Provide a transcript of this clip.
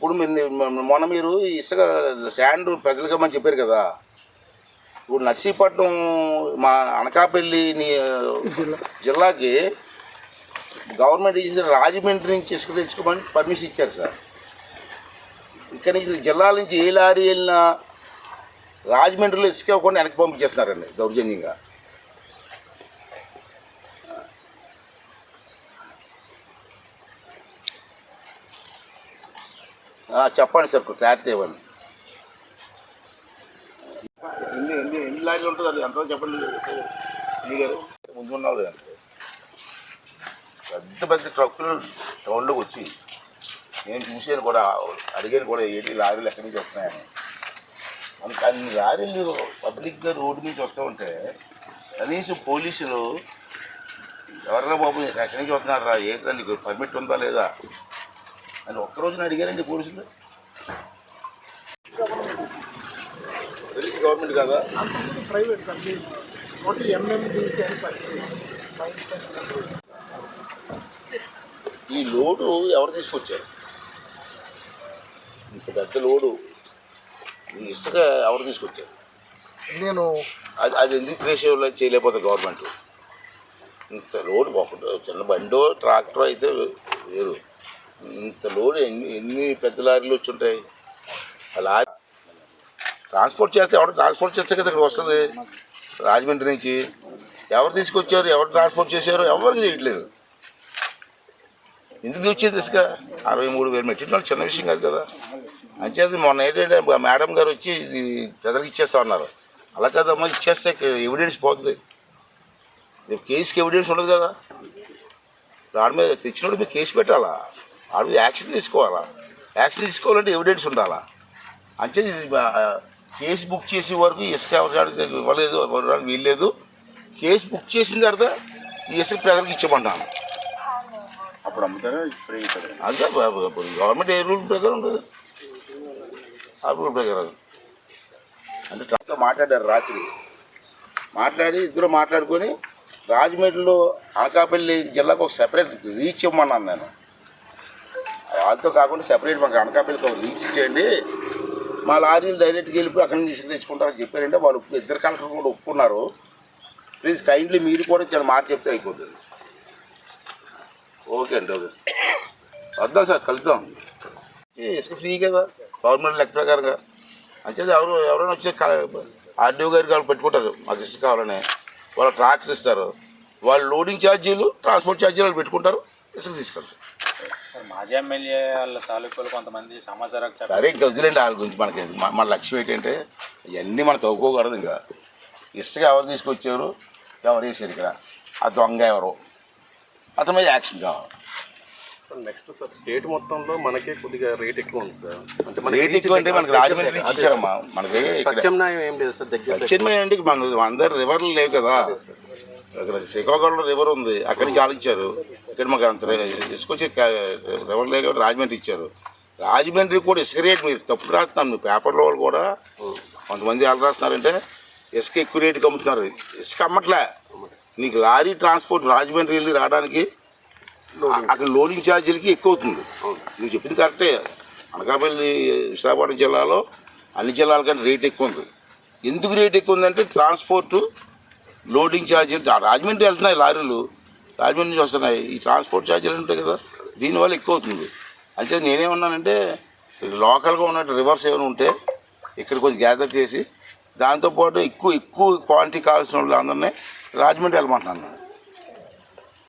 ఇప్పుడు మొన్న మీరు ఇసుక శాండ్ ప్రజలుగా మనం చెప్పారు కదా. ఇప్పుడు నర్సీపట్నం మా అనకాపల్లి జిల్లాకి గవర్నమెంట్ ఇచ్చిన రాజమండ్రి నుంచి ఇసుక తెచ్చుకోమని పర్మిషన్ ఇచ్చారు సార్. ఇక్కడ నుంచి జిల్లాల నుంచి ఏ లారీ వెళ్ళినా రాజమండ్రిలో ఇసుక ఇవ్వకుండా వెనక్కి పంపించేస్తున్నారండి దౌర్జన్యంగా. చెప్పండి సార్ క్లారిటీ ఇవ్వండి. ఎన్ని ఎన్ని ఎన్ని లారీలు ఉంటుంది అది? చెప్పండి. గారు ముందు ఉన్నావు లేదండి పెద్ద పెద్ద ట్రక్కులు టౌన్లోకి వచ్చి నేను చూసాను కూడా అడిగాను కూడా ఏంటి లారీలు ఎక్కడి నుంచి వస్తున్నాయని. మనకి అన్ని లారీలు పబ్లిక్గా రోడ్డు నుంచి వస్తూ ఉంటే కనీసం పోలీసులు ఎవర్రా బాబు ఎక్కడి నుంచి వస్తున్నారా ఏంటంటే పర్మిట్ ఉందా లేదా? అని ఒక్క రోజున అడిగారండి పోలీసులు? గవర్నమెంట్ కదా? ప్రైవేట్ ఈ లోడు ఎవరు తీసుకొచ్చారు? ఇంత పెద్ద లోడు. ఈ ఇసుక ఎవరు తీసుకొచ్చారు? నేను అది అది ఎందుకు రేషియోలో చేయలేకపోతే గవర్నమెంట్ ఇంత లోడ్ ఒకటి చిన్న బండో ట్రాక్టర్ అయితే వేరు. ఇంత లోడ్ ఎన్ని ఎన్ని పెద్ద లారీలు వచ్చి ఉంటాయి అలా ట్రాన్స్పోర్ట్ చేస్తే ఎవరు ట్రాన్స్పోర్ట్ చేస్తే కదా ఇక్కడ వస్తుంది? రాజమండ్రి నుంచి. ఎవరు తీసుకొచ్చారు? ఎవరు ట్రాన్స్పోర్ట్ చేశారు? ఎవరికి తీయట్లేదు ఎందుకు వచ్చేది ఇసుక? అరవై మూడు వేలు మెట్టిన వాళ్ళు చిన్న విషయం కాదు కదా. అంచేది మొన్న ఏంటంటే మేడం గారు వచ్చి ఇది ప్రజలకు ఇచ్చేస్తా ఉన్నారు అలా కదమ్మా ఇచ్చేస్తే ఎవిడెన్స్ పోతుంది. రేపు కేసుకి ఎవిడెన్స్ ఉండదు కదా. దాని మీద తెచ్చినప్పుడు మీరు కేసు పెట్టాలా? ఆడు యాక్షన్ తీసుకోవాలా? యాక్షన్ తీసుకోవాలంటే ఎవిడెన్స్ ఉండాలా? అంటే కేసు బుక్ చేసే వరకు ఇసుక ఎవరికి ఇవ్వలేదు ఇవ్వడానికి వీల్లేదు. కేసు బుక్ చేసిన తర్వాత ఈ ఇసుక ప్రజలకు ఇచ్చమంటాను అప్పుడు అమ్ముతారా? ఇప్పుడు గవర్నమెంట్ ఏ రూల్ ప్రకారం ఉంటుంది? ఆ రూల్ ప్రకారం. అంటే ట్రక్తో మాట్లాడారు రాత్రి. మాట్లాడి ఇద్దరు మాట్లాడుకొని రాజమండ్రిలో అనకాపల్లి జిల్లాకు ఒక సెపరేట్ రీచ్ ఇవ్వమన్నాను నేను. వాళ్ళతో కాకుండా సెపరేట్ మాకు అనకాపల్లికి ఒక రీచ్ ఇచ్చేయండి మా లారీలు డైరెక్ట్గా వెళ్ళిపోయి అక్కడి నుంచి ఇసుక తెచ్చుకుంటారని చెప్పారంటే వాళ్ళు ఇద్దరు కలెక్టర్ కూడా ఒప్పుకున్నారు. ప్లీజ్ కైండ్లీ మీరు కూడా చిన్న మాట చెప్తే అయిపోతుంది. ఓకే అండి ఓకే వద్దాం సార్ కలుద్దాం. ఇసుక ఫ్రీ కదా? గవర్నమెంట్ లెక్క ప్రకారంగా అంచేది ఎవరు ఎవరైనా వచ్చి ఆర్డీఓ గారికి వాళ్ళు పెట్టుకుంటారు. మాకు ఇసుక కావాలని. వాళ్ళు ట్రాక్స్ ఇస్తారు. వాళ్ళు లోడింగ్ ఛార్జీలు ట్రాన్స్పోర్ట్ ఛార్జీలు వాళ్ళు పెట్టుకుంటారు. ఇసుక తీసుకెళ్తారు. మాజీ ఎమ్మెల్యే వాళ్ళ తాలూకులు కొంతమంది సమాచారం సరే ఇంకా వదిలేండి వాళ్ళ గురించి మనకి. మన- మన లక్ష్యం ఏంటంటే ఇవన్నీ మనం తవ్వుకోకూడదు ఇంకా. ఇసుక ఎవరు తీసుకొచ్చారు? ఎవరు వేసారు ఇక్కడ? ఆ దొంగ ఎవరు? అతని మీద యాక్షన్ కావాలి. నెక్స్ట్ సార్ స్టేట్ మొత్తంలో మనకే కొద్దిగా రేట్ ఎక్కువ ఉంది సార్. అంటే రేట్ ఎక్కువ అంటే మనకి రాజమండ్రి నుంచి ఇచ్చారమ్మా మనకి ప్రత్యామ్నాయం ఏం లేదు సార్ దగ్గర పశ్చిమ మన అందరు రివర్లు లేవు కదా. ఇక్కడ శ్రీకాకుళం రివర్ ఉంది. అక్కడి నుంచి ఆలోచించారు. ఇక్కడ మాకు అంత ఇసుకొచ్చి రివర్ లేక కాబట్టి రాజమండ్రి ఇచ్చారు. రాజమండ్రి కూడా ఇసుక రేట్ మీరు తప్పు రాస్తున్నాను మీ పేపర్లో వాళ్ళు కూడా కొంతమంది ఎలా రాస్తున్నారంటే ఇసుక ఎక్కువ రేటుకి అమ్ముతున్నారు. ఇసుక అమ్మట్లే. నీకు లారీ ట్రాన్స్పోర్ట్ రాజమండ్రి వెళ్ళి రావడానికి అక్కడ లోడింగ్ ఛార్జీలకి ఎక్కువ అవుతుంది నువ్వు చెప్పింది కరెక్టే. అనకాపల్లి విశాఖపట్నం జిల్లాలో అన్ని జిల్లాల కంటే రేట్ ఎక్కువ ఉంది. ఎందుకు రేట్ ఎక్కువ ఉందంటే ట్రాన్స్పోర్ట్ లోడింగ్ ఛార్జీలు రాజమండ్రి వెళ్తున్నాయి లారీలు. రాజమండ్రి నుంచి వస్తున్నాయి. ఈ ట్రాన్స్పోర్ట్ ఛార్జీలు ఉంటాయి కదా దీనివల్ల ఎక్కువ అవుతుంది అయితే నేనేమన్నానంటే లోకల్గా ఉన్నట్టు రివర్స్ ఏమైనా ఉంటే ఇక్కడ కొంచెం గ్యాదర్ చేసి దాంతోపాటు ఎక్కువ ఎక్కువ క్వాంటిటీ కావాల్సిన వాళ్ళు అందరినీ రాజమండ్రి వెళ్ళమంటున్నాను.